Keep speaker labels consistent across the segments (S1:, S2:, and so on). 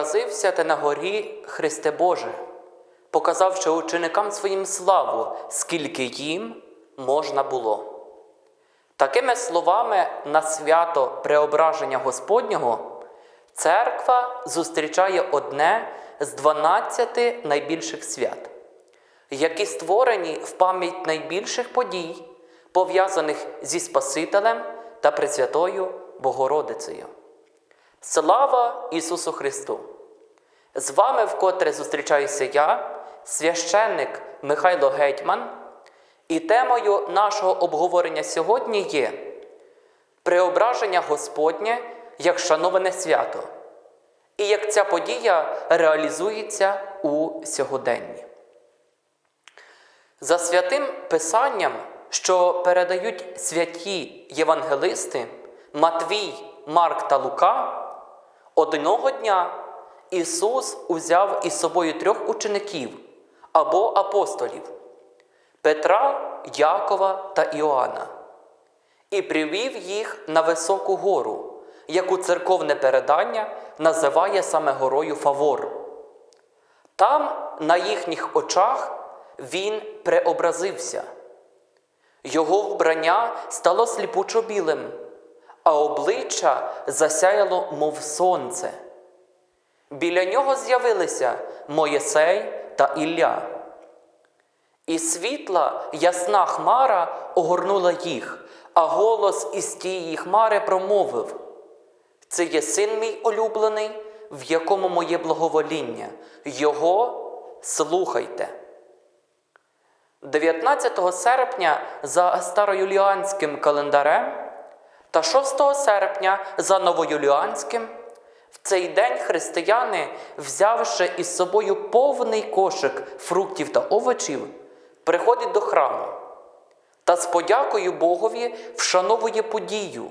S1: Преобразився ти на горі Христе Боже, показавши ученикам своїм славу, скільки їм можна було. Такими словами на свято Преображення Господнього церква зустрічає одне з 12 найбільших свят, які створені в пам'ять найбільших подій, пов'язаних зі Спасителем та Пресвятою Богородицею. Слава Ісусу Христу! З вами вкотре зустрічаюся я, священник Михайло Гетьман, і темою нашого обговорення сьогодні є Преображення Господнє як шановане свято, і як ця подія реалізується у сьогоденні. За святим Писанням, що передають святі євангелисти Матвій, Марк та Лука, одного дня Ісус узяв із собою трьох учеників або апостолів Петра, Якова та Іоанна і привів їх на високу гору, яку церковне передання називає саме горою Фавор. Там, на їхніх очах, він преобразився. Його вбрання стало сліпучо білим, а обличчя засяяло, мов сонце. Біля нього з'явилися Моєсей та Ілля. І світла ясна хмара огорнула їх, а голос із тієї хмари промовив: Це є син мій улюблений, в якому моє благовоління. Його слухайте. 19 серпня за староюліанським календарем та 6 серпня за новоюліанським. В цей день християни, взявши із собою повний кошик фруктів та овочів, приходять до храму та з подякою Богові вшановує подію,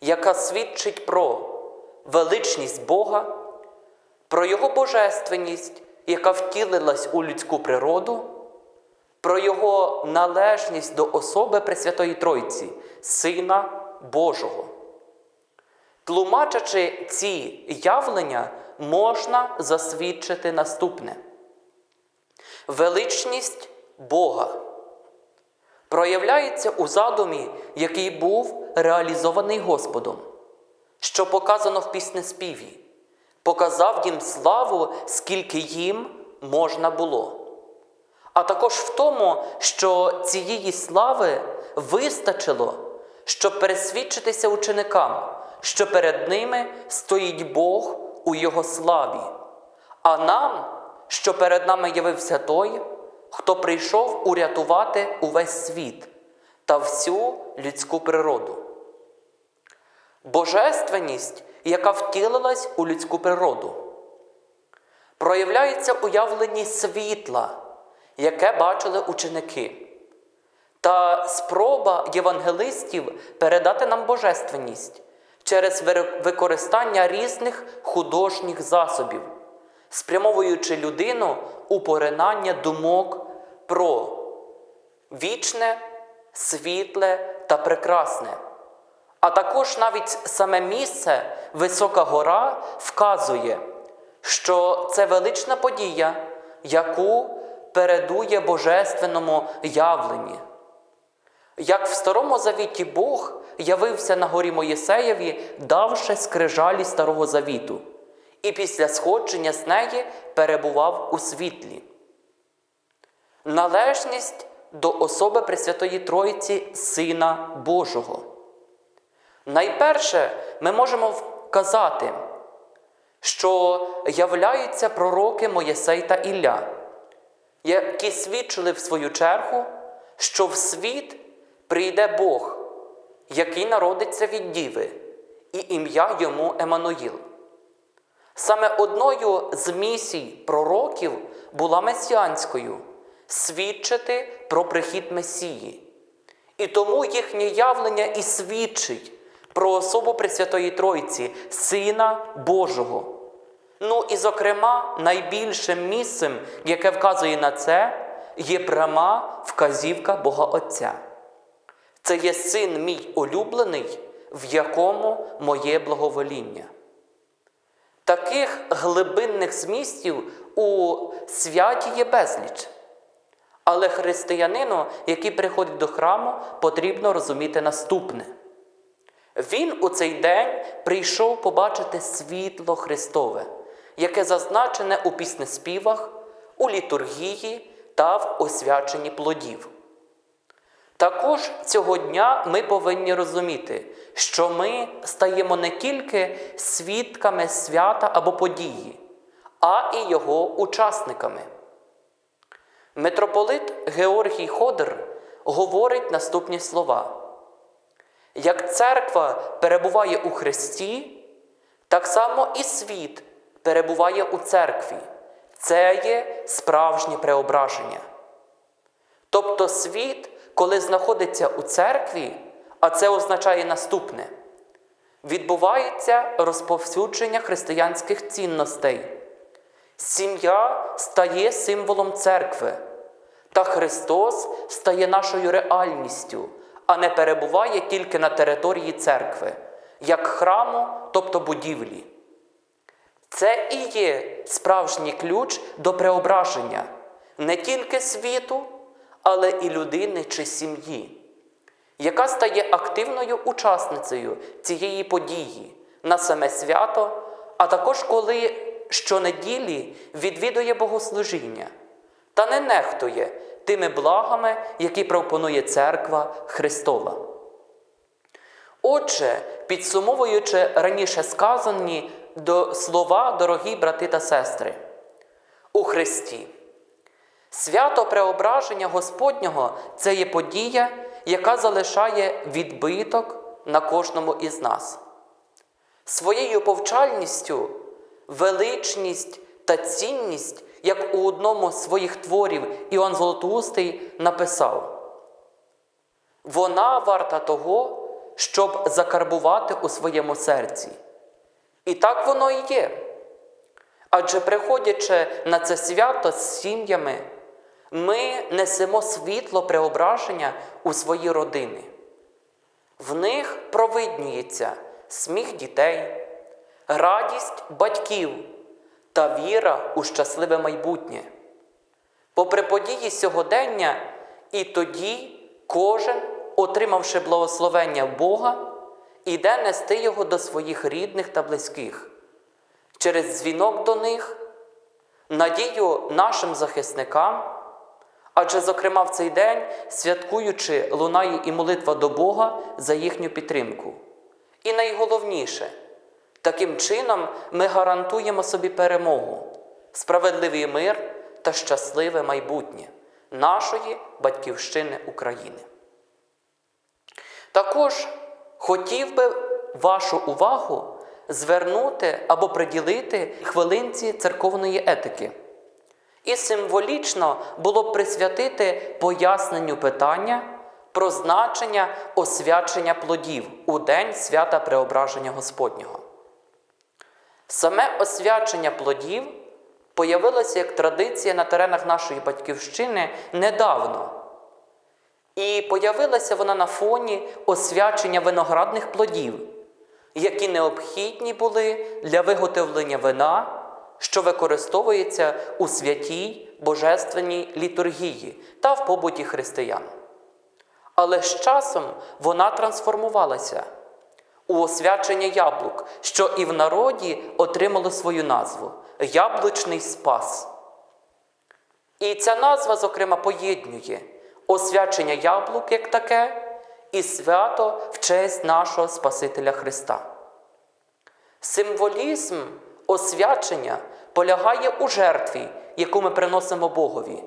S1: яка свідчить про величність Бога, про Його божественність, яка втілилась у людську природу, про Його належність до особи Пресвятої Тройці, Сина Божого. Тлумачачи ці явлення, можна засвідчити наступне: величність Бога проявляється у задумі, який був реалізований Господом, що показано в піснеспіві, показав їм славу, скільки їм можна було. А також в тому, що цієї слави вистачило, щоб пересвідчитися ученикам, що перед ними стоїть Бог у Його славі, а нам, що перед нами явився Той, хто прийшов урятувати увесь світ та всю людську природу. Божественність, яка втілилась у людську природу, проявляється у світла, яке бачили ученики, та спроба євангелистів передати нам божественність через використання різних художніх засобів, спрямовуючи людину у поринання думок про вічне, світле та прекрасне. А також навіть саме місце Висока Гора вказує, що це велична подія, яку передує божественному явленні. Як в Старому Завіті Бог явився на горі Моїсеєві, давши скрижалі Старого Завіту, і після сходження з неї перебував у світлі. Належність до особи Пресвятої Тройці Сина Божого. Найперше ми можемо вказати, що являються пророки Моєсей та Ілля, які свідчили в свою чергу, що в світ прийде Бог, який народиться від Діви, і ім'я йому Еммануїл. Саме одною з місій пророків була месіанською свідчити про прихід Месії. І тому їхнє явлення і свідчить про особу Пресвятої Тройці, Сина Божого. Ну і, зокрема, найбільшим місцем, яке вказує на це, є пряма вказівка Бога Отця. Це є син мій улюблений, в якому моє благовоління. Таких глибинних змістів у святі є безліч. Але християнину, який приходить до храму, потрібно розуміти наступне. Він у цей день прийшов побачити світло Христове, яке зазначене у піснеспівах, у літургії та в освяченні плодів. Також цього дня ми повинні розуміти, що ми стаємо не тільки свідками свята або події, а і його учасниками. Митрополит Георгій Ходор говорить наступні слова. Як церква перебуває у Христі, так само і світ перебуває у церкві. Це є справжнє преображення. Тобто світ, коли знаходиться у церкві, а це означає наступне: відбувається розповсюдження християнських цінностей. Сім'я стає символом церкви, та Христос стає нашою реальністю, а не перебуває тільки на території церкви, як храму, тобто будівлі. Це і є справжній ключ до преображення не тільки світу, але і людини чи сім'ї, яка стає активною учасницею цієї події на саме свято, а також коли щонеділі відвідує богослужіння та не нехтує тими благами, які пропонує церква Христова. Отже, підсумовуючи раніше сказані до слова, дорогі брати та сестри, у Христі. Свято Преображення Господнього це є подія, яка залишає відбиток на кожному із нас. Своєю повчальністю, величність та цінність, як у одному з своїх творів Іоанн Золотоустий написав: Вона варта того, щоб закарбувати у своєму серці. І так воно і є. Адже приходячи на це свято з сім'ями, ми несемо світло преображення у свої родини. В них провиднюється сміх дітей, радість батьків та віра у щасливе майбутнє. Попри події сьогодення, і тоді кожен, отримавши благословення Бога, іде нести його до своїх рідних та близьких, через дзвінок до них, надію нашим захисникам. Адже, зокрема, в цей день, святкуючи, лунає і молитва до Бога за їхню підтримку. І найголовніше, таким чином ми гарантуємо собі перемогу, справедливий мир та щасливе майбутнє нашої батьківщини України. Також хотів би вашу увагу звернути або приділити хвилинці церковної етики. І символічно було присвятити поясненню питання про значення освячення плодів у день свята Преображення Господнього. Саме освячення плодів появилося як традиція на теренах нашої батьківщини недавно. І появилася вона на фоні освячення виноградних плодів, які необхідні були для виготовлення вина що використовується у святій божественній літургії та в побуті християн. Але з часом вона трансформувалася у освячення яблук, що і в народі отримало свою назву яблучний спас. І ця назва, зокрема, поєднує освячення яблук як таке і свято в честь нашого Спасителя Христа. Символізм освячення полягає у жертві, яку ми приносимо Богові.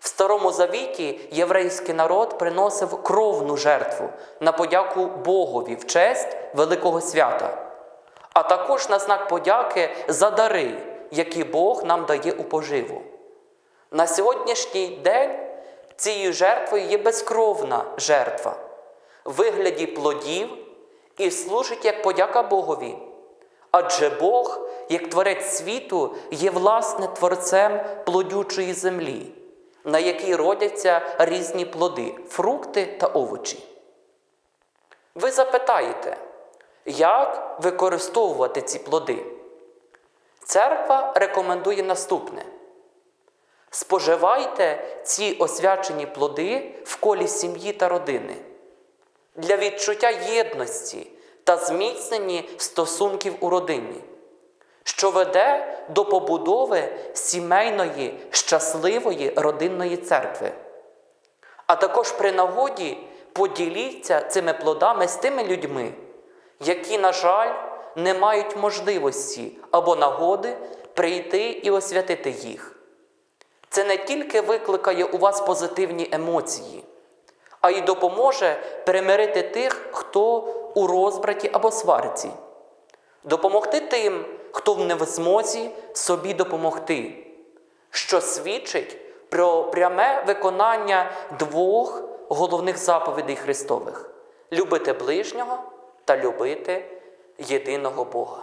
S1: В Старому Завіті єврейський народ приносив кровну жертву на подяку Богові в честь Великого свята, а також на знак подяки за дари, які Бог нам дає у поживу. На сьогоднішній день цією жертвою є безкровна жертва в вигляді плодів і служить як подяка Богові. Адже Бог, як творець світу, є власне творцем плодючої землі, на якій родяться різні плоди, фрукти та овочі. Ви запитаєте, як використовувати ці плоди? Церква рекомендує наступне: споживайте ці освячені плоди в колі сім'ї та родини для відчуття єдності та зміцнення стосунків у родині, що веде до побудови сімейної щасливої родинної церкви. А також при нагоді поділіться цими плодами з тими людьми, які, на жаль, не мають можливості або нагоди прийти і освятити їх. Це не тільки викликає у вас позитивні емоції, а й допоможе перемирити тих, хто у розбраті або сварці, допомогти тим, хто в невзмозі собі допомогти, що свідчить про пряме виконання двох головних заповідей Христових любити ближнього та любити єдиного Бога.